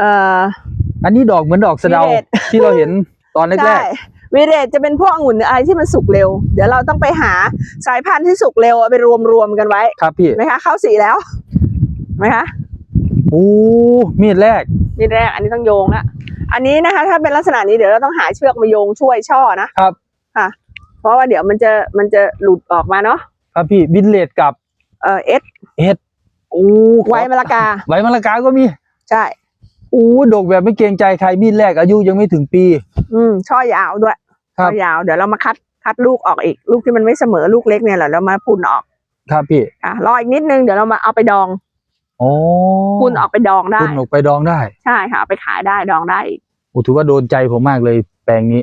เอ่อ อันนี้ดอกเหมือนดอกสะเดาวิเดช ที่เราเห็นตอนแรใช่กวีเดชจะเป็นพวกองุ่นอะไรที่มันสุกเร็ว เดี๋ยวเราต้องไปหาสายพันธุ์ที่สุกเร็วเอาไปรวมรวมๆกันไว้ๆครับพี่ไหมคะเข้าสีแล้วไหมคะโอ้มีดแรกนี่แรกอันนี้ต้องโยงละอันนี้นะคะ ถ้าเป็นลักษณะนี้เดี๋ยวเราต้องหาเชือกมาโยงช่วยช่อนะครับค่ะเพราะว่าเดี๋ยวมันจะมันจะหลุดออกมาเนาะครับพี่วินเลดกับเอ่อเอสเอสโอ้ไว้มะละกาไว้มะละกาก็มี ใช่โอ้ดอกแบบไม่เกรงใจใครมีดแรกอายุยังไม่ถึงปี อืมช่อยาวด้วยครัช่บอยาว เดี๋ยวเรามาคัดคัดลูกออกอีก ลูกที่มันไม่เสมอลูกเล็กเนี่ยแหละเรามาพุนออก ครับพี่อะรออีกนิดนึงเดี๋ยวเรามาเอาไปดองโอ้พุนออกไปดองได้คุณออกไปดองได้ ใช่ค่ะเอาไปขายได้ดองได้อีกโอ้ถือว่าโดนใจผมมากเลย แปลงนี้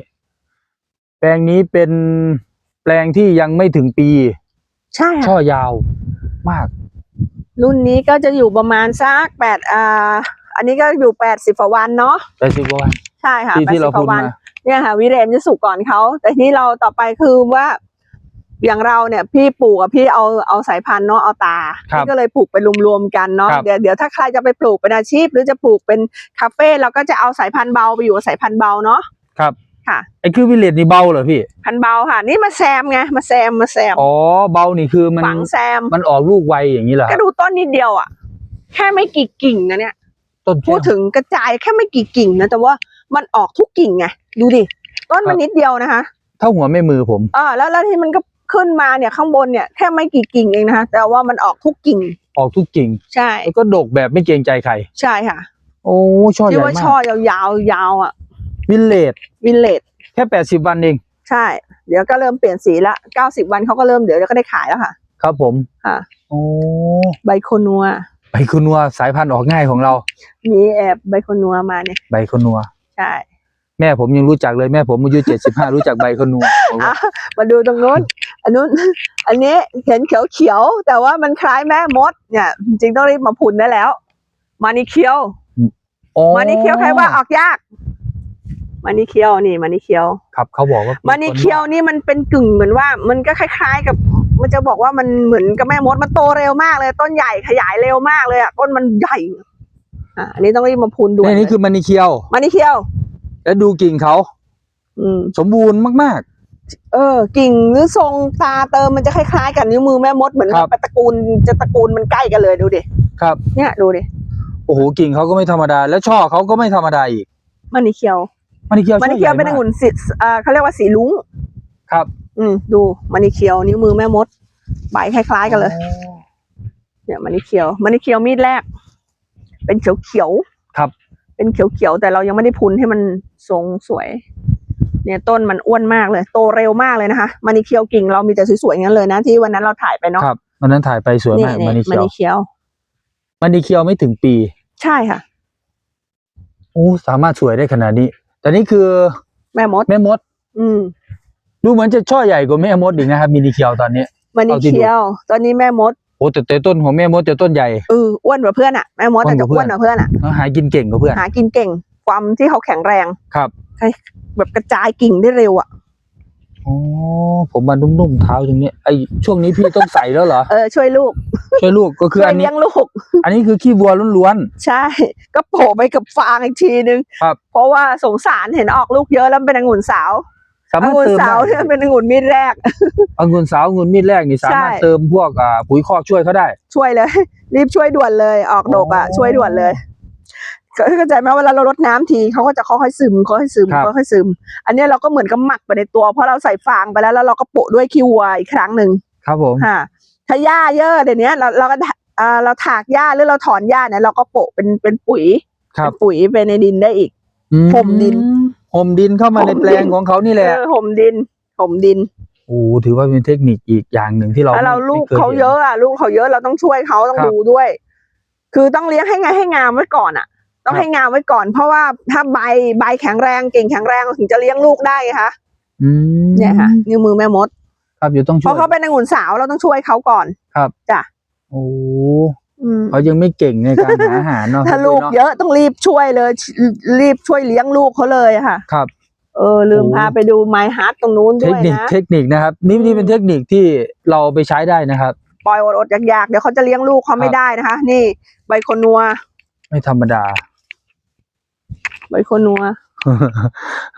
แปลงนี้เป็นแปลงที่ยังไม่ถึงปี ใช่ช่อค่ะยาวมาก รุ่นนี้ก็จะอยู่ประมาณสักแปดอ่า อันนี้ก็อยู่แปดสิบกว่าวันเนาะแต่สิบกว่าวัน ใช่ค่ะที่แปดที่สิเราบกพูดว่าวันมา เนี่ยค่ะวิเรมจะสุกก่อนเขา แต่ทีนี้เราต่อไปคือว่า อย่างเราเนี่ย พี่ปลูกกับพี่เอาเอาสายพันธุ์เนาะเอาตาครับพี่ก็เลยปลูกไปรวมๆกันเนาะครับเดี๋ยวเดี๋ยวถ้าใครจะไปปลูกเป็นอาชีพ หรือจะปลูกเป็นคาเฟ่เราก็จะเอาสายพันธุ์เบาไปอยู่กับสายพันธุ์เบาเนาะครับ ค่ะ ไอ้คือวินเลดนี่เบาเหรอพี่ พันธุ์เบาค่ะ นี่มาแซมไงมาแซมมาแซมอ๋อเบานี่คือมันฝังแซม มันออกลูกไวอย่างนี้เหรอคก็รับดูต้นนิดเดียวอะ แค่ไม่กี่กิ่งนะเนี่ย ต้นพูดถึงกระจายแค่ไม่กี่กิ่งนะแต่ว่ามันออกทุกกิ่งไงดูดิต้นมันนิดเดียวนะคะเท่าหัวแม่มือผม เออแล้วแล้วที่มันก็ขึ้นมาเนี่ยข้างบนเนี่ยแค่ไม่กี่กิ่งเองนะคะ แต่ว่ามันออกทุกกิ่งออกทุกกิ่งใช่ แล้วก็ดกแบบไม่เกรงใจใคร ใช่ค่ะโอ้ช่อใหที่ญ่ว่ามาช่อกยาวๆยาวอะวินเลดวินเลดแค่แปดสิบวันเองใช่ เดี๋ยวก็เริ่มเปลี่ยนสีละเก้าสิบวันเขาก็เริ่มเดี๋ยวก็ได้ขายแล้วค่ะ ครับผมค่ะ โอ้ใบโคนัว ใบคุณนัวสายพันธุ์ออกง่ายของเรา มีแอบใบโคนัวมาเนี่ย ใบคุณนัว ใช่ แม่ผมยังรู้จักเลยแม่ผมอายุเจ็ดสิบห้ารู้จักใบคุณนัวผมว่าอะมาดูตรงนู้น อันนู้น อันนี้เห็นเขียวๆแต่ว่ามันคล้ายแม่มด เนี่ย จริงๆต้องรีบมาพุนได้แล้ว มานี่เคียวอ๋อมานี่เคียวใครว่าออกยากมานี่เคียวนี่มานี่เคียว ครับเขาบอกว่ามานี่เคียวนี่มันเป็นกึ่งเหมือนว่า มันก็คล้าย ๆ กับ มันจะบอกว่ามันเหมือนกับแม่มดมันโตเร็วมากเลย ต้นใหญ่ขยายเร็วมากเลยอะต้นมันใหญ่อะอันนี้ต้องรีบมาพุนด่วนนี่นี่คือมันนี่เคียวมานี่เคียว แล้วดูกิ่งเขาอืม สมบูรณ์มากเออ กิ่งหรือทรงตาเติมมันจะคล้ายๆ กับนิ้วมือแม่มดเหมือนครับกับตระกูลจะตระกูลมันใกล้กันเลยดูดิๆครับ เนี่ยดูดิโอ้โหกิ่งเขาก็ไม่ธรรมดา แล้วช่อเขาก็ไม่ธรรมดาอีกมันนี่เคียวมันนี่เคียวมันช่อนี่ใหเคียญ่วเป็นมาองุ่นสีเอ่อเขาเรียกว่าสีลุงครับ อืมดูมันนี่เคียวนิ้วมือแม่มด ใบคล้ายๆกันเลย เนี่ยมันนี่เคียว มันนี่เคียวมีดแรก เป็นเขียวเขียวๆครับ เป็นเขียวเขียวๆแต่เรายังไม่ได้พุนให้มันทรงสวย เนี่ยต้นมันอ้วนมากเลย โตเร็วมากเลยนะคะมันนี่เคียวกิ่งเรามีแต่สวยๆงั้นเลยนะที่วันนั้นเราถ่ายไปเนาะครับวันนั้นถ่ายไปสวยนี่มากนี่มันนี่มันเคียวนี่เคียว มันนี่เคียวไม่ถึงปี ใช่ค่ะโอ้สามารถสวยได้ขนาดนี้ แต่นี่คือ แม่มด แม่มด อืม ดูเหมือนจะช่อใหญ่กว่าแม่มดอีกนะครับมินิเคียวตอนนี้ มันนี่เอาที่ดูเคียว ตอนนี้แม่มดโอ้แต่แต่ต้นของแม่มดจะต้นใหญ่ เอออ้วนกว่าเพื่อนอะแม่มดอ้วนแต่กว่าจะเพื่อ้อวนนกว่าเพื่อนอะแล้วหากินเก่งกว่าเพื่อน หากินเก่ง ความที่เขาแข็งแรงครับแบบกระจายกิ่งได้เร็วอะอ๋อผมมานุ่มๆเท้าตรงนี้ไอช่วงนี้พี่ต้องใส่แล้วเหรอเออช่วยลูก ช่วยลูกก็คือช่วยอันนี้เลี้ยงลูก อันนี้คือขี้วัวล้วนใช่ ก็โผล่ไปกับฟางอีกทีนึงครับเพราะว่าสงสารเห็นออกลูกเยอะแล้วเป็นองุ่นสาวๆ สาอมารถงุ่นเติมสาวได้เนี่ยเป็นองุ่นมีดแรกองุ่นสาวองุ่นมีดแรกนี่สามารถใช่เติมพวกอ่าปุ๋ยคอกช่วยเขาได้ ช่วยเลย รีบช่วยด่วนเลยออกดกอะอ๋อช่วยด่วนเลยก็เข้าใจไหมเวลาเรารดน้ำทีเขาก็จะค่อยๆซึมค่อยๆซึมครับค่อยๆซึม อันเนี้ยเราก็เหมือนกับหมักไปในตัว เพราะเราใส่ฟางไปแล้วแล้วเราก็โปะด้วยขี้วัวอีกครั้งหนึ่งครับผมค่ะถ้าหญ้าเยอะเดี๋ยวนี้เราเราก็อ่าเราถากหญ้าหรือเราถอนหญ้าเนี่ยเราก็โปะเป็นเป็นปุ๋ยครับเป็นปุ๋ยไปในดินได้อีกอืห่มดิน ห่มดินเข้ามาในห่มดินแปลงของเขานี่แหละเออห่มดินห่มดินโอ้ถือว่าเป็นเทคนิคอีกอย่างหนึ่งที่เราแล้วเราไม่ลูกไม่คเขาห็นเยอะอะลูกเขาเยอะเราต้องช่วยเขาต้องครับดูด้วย คือต้องเลี้ยงให้ไงให้งามไว้ก่อนอะ ต้องครับให้งามไว้ก่อน เพราะว่าถ้าใบใบแข็งแรงเก่งแข็งแรงถึงจะเลี้ยงลูกได้ไงคะอืมเนี่ยค่ะ นิ้วมือแม่มด ครับอยู่ต้องเพช่วยราะเขาเป็นองุ่นสาวเราต้องช่วยเขาก่อนโอ้ อืม เขายังไม่เก่งในการหาอาหารเนาะถ้าลูกเนาะเยอะต้องรีบช่วยเลย รีบช่วยเลี้ยงลูกเขาเลยอะค่ะ ครับ เออ ลืมโอ้พาไปดูไมฮาร์ตตรงนู้นเทด้ควนิคยนะ เทคนิคนะครับ นี่อืมนี่เป็นเทคนิคที่เราไปใช้ได้นะครับ ปล่อยอดๆอยากๆ เดี๋ยวเขาจะเลี้ยงลูกเขาไม่ครับได้นะคะ นี่ ใบโคนนัว ไม่ธรรมดา ใบโคนัว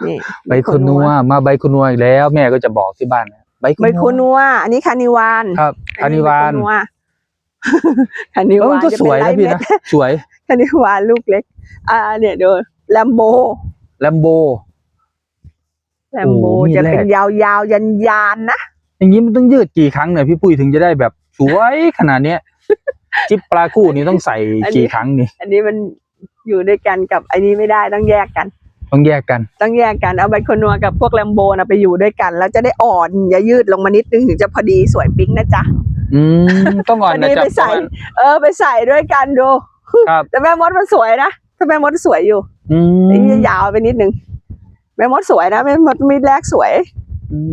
นี่ใบโคนัวมาใบโคนัวอีกแล้ว แม่ก็จะบอกที่บ้านนะใบใบโคนัว อันนี้คานิวานครับคานิวานอัใบโคนั คานิเออวามันนก็จะสเป็วยนไลนะท์พี่เม็ดนะ สวยคานิวานลูกเล็ก อ่า เนี่ยดูแลมโบแลมโบ แลมโบโอ้มีจะแรกเป็นยาวๆยันยานๆนะอย่างนี้มันต้องยืดกี่ครั้งเนี่ยพี่ปุ้ยถึงจะได้แบบสวยขนาดเนี้ย จิ๊บปลาคู่นี้ต้องใส่อันนี้กี่ครั้งนี่อันนี้มันอยู่ด้วยกันกับอันนี้ไม่ได้ต้องแยกกัน ต้องแยกกัน ต้องแยกกันเอาใบโคนัวกับพวกแลมโบนะไปอยู่ด้วยกัน แล้วจะได้อ่อนอย่ายืดลงมานิดนึงถึงจะพอดีสวยปิ๊งนะจ๊ะ อืมต้องอ่อนวันนะนี้จ๊ะไปใส่ เออไปใส่ด้วยกันดูครับแต่แม่มดมันสวยนะถ้าแม่มดสวยอยู่อืมไอ้นี่ยาวไปนิดนึงแม่มดสวยนะแม่มดมีดแรกสวย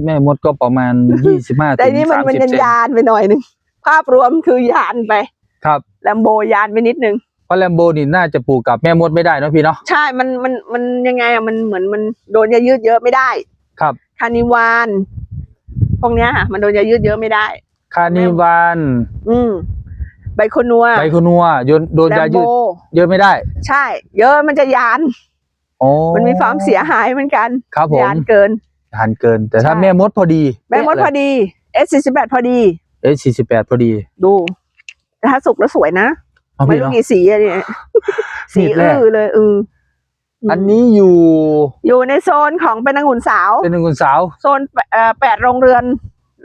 แม่มดก็ประมาณยี่สิบห้าแต่ถึงนี่มันสามมันสิบยันเซนยานไปหน่อยนึงภาพรวมคือยานไป ครับแลมโบยานไปนิดนึงเพราะแลมโบนี่น่าจะปลูกกับแม่มดไม่ได้เนอะพี่เนาะใช่ มันมันมันยังไงอะมันเหมือนมันโดนยายืดเยอะไม่ได้ ครับคานิวานพวกเนี้ยค่ะมันโดนยายืดเยอะไม่ได้ คานิวานอืมใบโคนัวไบโคนัวโยนโดนแลยามโบยืด เยอะไม่ได้ ใช่ เยอะมันจะยาน โอ้มันมีความเสียหายเหมือนกันครับผมยานเกินทานเกิน แต่ถ้าใช่แม่มดพอดี แม่มดพอดี S 4 8พอดีเอสสี่สิบแปดพอดี ดูแต่ถ้าสุกแล้วสวยนะเอาไม่พี่รู้เนาะกี่สีอะเนี่ยสีมีดแรกอื้อเลยอือออันนี้อยู่ อยู่ในโซนของเป็นองุ่นสาว เป็นหนึ่งคุณสาว โซนเอ่อแปดโรงเรือน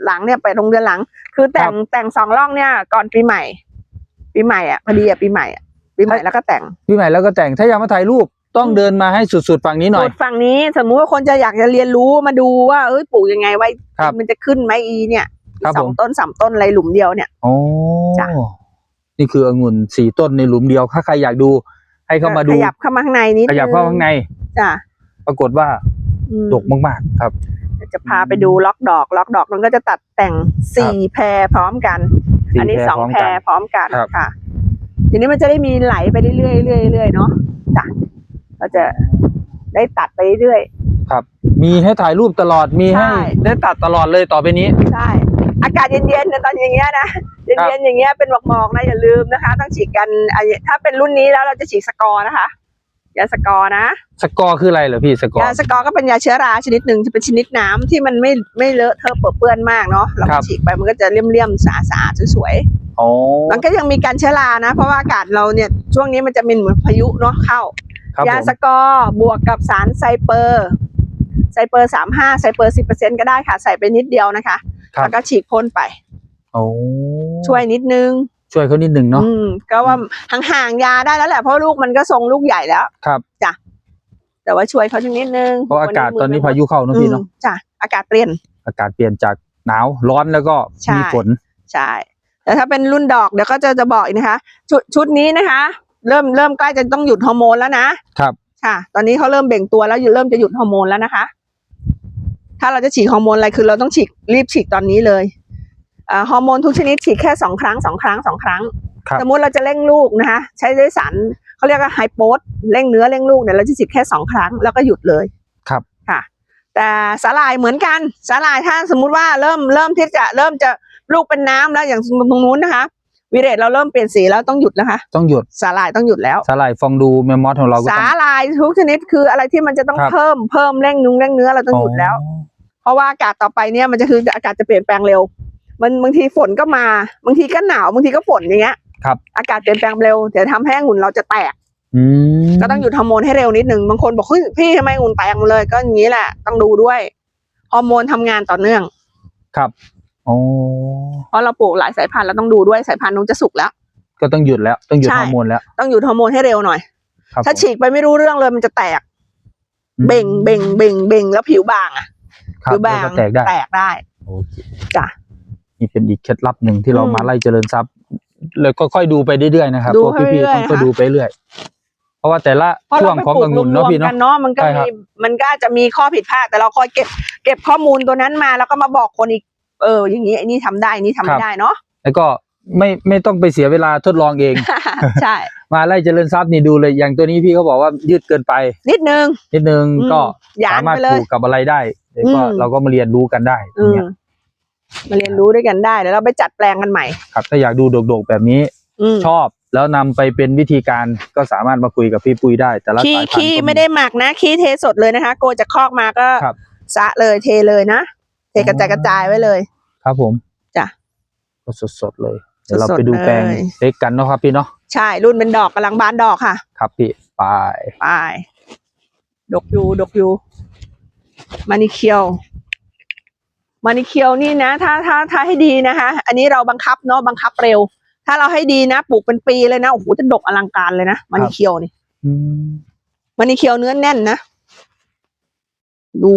หลังเนี่ยแปดโรงเรือนหลัง คือแต่งแต่งสองร่องเนี่ย ก่อนปีใหม่ ปีใหม่อะพอดีอะปีใหม่อะปีใหม่แล้วก็แต่งพี่ใหม่แล้วก็แต่งถ้าอยากมาถ่ายรูปต้องอืมเดินมาให้สุดๆฝั่งนี้หน่อยสูตรฝั่งนี้ สมมุติว่าคนจะอยากจะเรียนรู้มาดูว่าเอ้ยปลูกยังไงไว้ครับมันจะขึ้นไหมอีเนี่ยครับสอผงมต้นสามต้นอะไรหลุมเดียวเนี่ยโอ้จ้ะนี่คือองุ่นสี่ต้นในหลุมเดียวถ้าใครอยากดู ให้เข้ามาดูขยับเข้ามาข้างในนิดขยับเข้าข้างในจ้ะปรากฏว่าอืมดกมากๆ ครับ จะพาไปดูล็อกดอกล็อกดอกมันก็จะตัดแต่งสี่แพรพร้อมกัน สี่อันนี้แพรสองพร้อมแพรกันพร้อมกันครับ ค่ะ ทีนี้มันจะได้มีไหลไปเรื่อยๆเรื่อยๆเรื่อยๆเนาะจ้ะเราจะได้ตัดไปเรื่อย ครับ มีให้ถ่ายรูปตลอดมีให้ ใช่ ได้ตัดตลอดเลยต่อไปนี้ ใช่ อากาศเย็นๆนะตอนอย่างเงี้ยนะเครับย็นๆอย่างเงี้ยเป็นหมอกๆนะอย่าลืมนะคะ ต้องฉีดกันอะถ้าเป็นรุ่นนี้แล้วเราจะฉีดสกอร์นะคะ ยาสกอร์นะสกอร์คืออะไรเหรอพี่สกอร์ยาสกอร์ก็เป็นยาเชื้อราชนิดหนึ่งที่เป็นชนิดน้ำที่มันไม่ไม่เลอะเทอะเปื้อนเปื้อนมากเนาะเราครัก็บฉีดไปมันก็จะเลี่ยมๆสะอาดๆสวยๆโอ้มันก็ยังมีการเชื้อรานะ เพราะว่าอากาศเราเนี่ยช่วงนี้มันจะเป็นเหมือนพายุเนาะเข้าครับยาผมสกอร์บวกกับสารไซเปอร์ไซเปอร์สามห้าไซเปอร์สิบเปอร์เซ็นก็ได้ค่ะ ใส่ไปนิดเดียวนะคะครับแล้วก็ฉีดพ่นไปโอ้ช่วยนิดนึง ช่วยเขานิดหนึ่งเนาะอืมก็ว่าห่างๆยาได้แล้วแหละเพราะลูกมันก็ทรงลูกใหญ่แล้ว ครับจ้ะแต่ว่าช่วยเขานิดนึงเพราะอากาศตอนนี้พายุเข้าเนอะพี่เนาะอืมจ้ะอากาศเปลี่ยน อากาศเปลี่ยนจากหนาวร้อนแล้วก็ใช่ มีฝน ใช่ แต่ถ้าเป็นรุ่นดอกเดี๋ยวก็จะจะบอกอีกนะคะ ชุดชุดนี้นะคะ เริ่มเริ่มใกล้จะต้องหยุดฮอร์โมนแล้วนะครับ ค่ะ ตอนนี้เขาเริ่มเบ่งตัวแล้วเริ่มจะหยุดฮอร์โมนแล้วนะคะ ถ้าเราจะฉีดฮอร์โมนอะไรคือเราต้องฉีดรีบฉีดตอนนี้เลยอ่า ฮอร์โมนทุกชนิดฉีดแค่สองครั้งสองครั้งสองครั้งครับสมมุติเราจะเร่งลูกนะคะใช้ด้วยสารเขาเรียกว่าไฮโปสเร่งเนื้อเร่งลูกเนี่ยเราจะฉีดแค่สองครั้งแล้วก็หยุดเลยครับค่ะ แต่สาลายเหมือนกันสาลายถ้าสมมุติว่าเริ่มเริ่มที่จะเริ่มจะลูกเป็นน้ำแล้วอย่างตรงนู้นนะคะวิเรตเราเริ่มเปลี่ยนสีแล้วต้องหยุดนะคะ ต้องหยุดสาลายต้องหยุดแล้วสาหร่ายฟองดูแมมมอสของเราก็สาต้องลายทุกชนิดคืออะไรที่มันจะต้องครับเพิ่มเพิ่มเร่งนุงเร่งเนื้อเราต้องหยุดแล้ว เพราะว่าอากาศต่อไปเนี่ยมันจะคืออากาศจะเปลี่ยนแปลงเร็ว มันบางทีฝนก็มา บางทีก็หนาวบางทีก็ฝนอย่างเงี้ยครับ อากาศเปลี่ยนแปลงเร็วเดี๋ยวทำให้องุ่นเราจะแตกอืมก็ต้องหยุดฮอร์โมนให้เร็วนิดนึงบางคนบอกเฮ้ยพี่ทำไมองุ่นแตกหมดเลย ก็อย่างนี้แหละต้องดูด้วยฮอร์โมนทำงานต่อเนื่อง ครับโอ้เพราะเราปลูกหลายสายพันธุ์เราต้องดูด้วยสายพันธุ์นู้นจะสุกแล้ว ก็ต้องหยุดแล้วต้องหยุดใช่ฮอร์โมนแล้ว ต้องหยุดฮอร์โมนให้เร็วหน่อยครับถ้าผมฉีกไปไม่รู้เรื่องเลยมันจะแตกอืมเบ่งเบ่งเบ่งเบ่งแล้วผิวบางอะครับผิวบางแล้วก็แตกได้แตกได้โอเคจ้ะ นี่เป็นอีกเคล็ดลับหนึ่งที่เราอืมมาไล่เจริญทรัพย์แล้วก็ค่อยดูไปเรื่อยๆนะครับดูพวกพี่ไปเรื่ๆอยต้องก็ๆค่ะดูไปเรื่อยเพราะว่าแต่ละเพราะช่วเรางไปของปลูอกงุ่นรเนาะวมพี่ๆเนาะกันเนาะมันก็ใช่ครัมีบมันก็อาจจะมีข้อผิดพลาดแต่เราคอยเก็บ เก็บข้อมูลตัวนั้นมาแล้วก็มาบอกคนอีกเออ อย่างนี้ไอ้นี่ทำได้อันนี่ทำไม่ได้เนาะแล้วก็ไม่ไม่ต้องไปเสียเวลาทดลองเอง ใช่ มาไล่เจริญทรัพย์นี่ดูเลยอย่างตัวนี้พี่เขาบอกว่ายืดเกินไป นิดนึง นิดนึงอืมก็หยานสามารถไปเลปยลูกกับอะไรได้แล้วก็อืมเราก็มาเรียนรู้กันได้ออืย่างมเงี้ย มาเรียนรู้ด้วยกันได้แล้วเราไปจัดแปลงกันใหม่ ครับถ้าอยากดูโดกๆแบบนี้ อืมชอบแล้วนำไปเป็นวิธีการก็สามารถมาคุยกับพี่ปุ้ยได้ แต่ละขี้สายพันธุ์ขี้ก็ ไม่ได้หมักนะ ขี้เทสดเลยนะคะ โกจากคอกมาก็ครับ สะเลยเทเลยนะ เทกระจายกระจายไว้เลย ครับผมจ้ะก็สดๆเลย เดี๋ยวเราสดๆไปดูแปลงเลย เล็กกันเนาะครับพี่เนาะใช่รุ่นเป็นดอกกำลังบานดอกค่ะ ครับพี่ไปไปดกยูดกยูมานิเคียว มานิเคียวนี่นะ ถ้าถ้าถ้าให้ดีนะคะ อันนี้เราบังคับเนาะบังคับเร็ว ถ้าเราให้ดีนะปลูกเป็นปีเลยนะโอ้โหจะดกอลังการเลยนะมานิเคียวนี่อืมมานิเคียวเนื้อแน่นนะดู